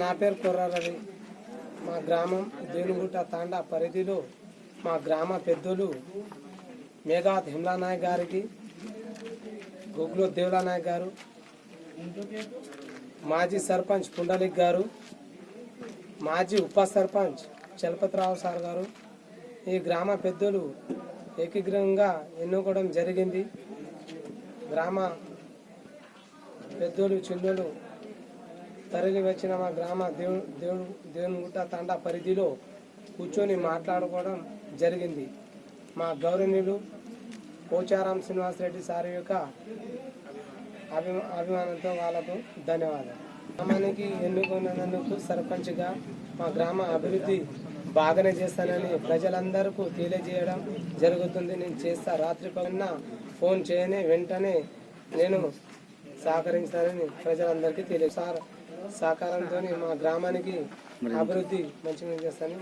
నా పేరు కుర్రారవి. మా గ్రామం దేవునిగుట్ట తాండా పరిధిలో మా గ్రామ పెద్దలు మేఘాత్ హిమ్లానాయక్ గారికి గుగ్లో దేవులానాయక్ గారు మాజీ సర్పంచ్ పుండలిక్ గారు మాజీ ఉప సర్పంచ్ చలపతిరావు సార్ గారు. ఈ గ్రామ పెద్దలు ఏకీగ్రంగా ఎన్నుకోవడం జరిగింది. గ్రామ పెద్దలు చిన్నలు తరలి వచ్చిన మా గ్రామ దేవుడు దేవుడు దేవునిగుట్ట తండా పరిధిలో కూర్చొని మాట్లాడుకోవడం జరిగింది. మా గౌరవనీయులు పోచారాం శ్రీనివాసరెడ్డి సార్ యొక్క అభిమా అభిమానంతో వాళ్ళకు ధన్యవాదాలు. గ్రామానికి ఎన్నుకున్నందుకు సర్పంచ్గా మా గ్రామ అభివృద్ధి బాగానే చేస్తానని ప్రజలందరికీ తెలియజేయడం జరుగుతుంది. నేను చేస్తా రాత్రి పైన ఫోన్ చేయని వెంటనే నేను సహకరించాలని ప్రజలందరికీ తెలియ సార్ సహకారంతో మా గ్రామానికి అభివృద్ధి మంచిగా చేస్తానని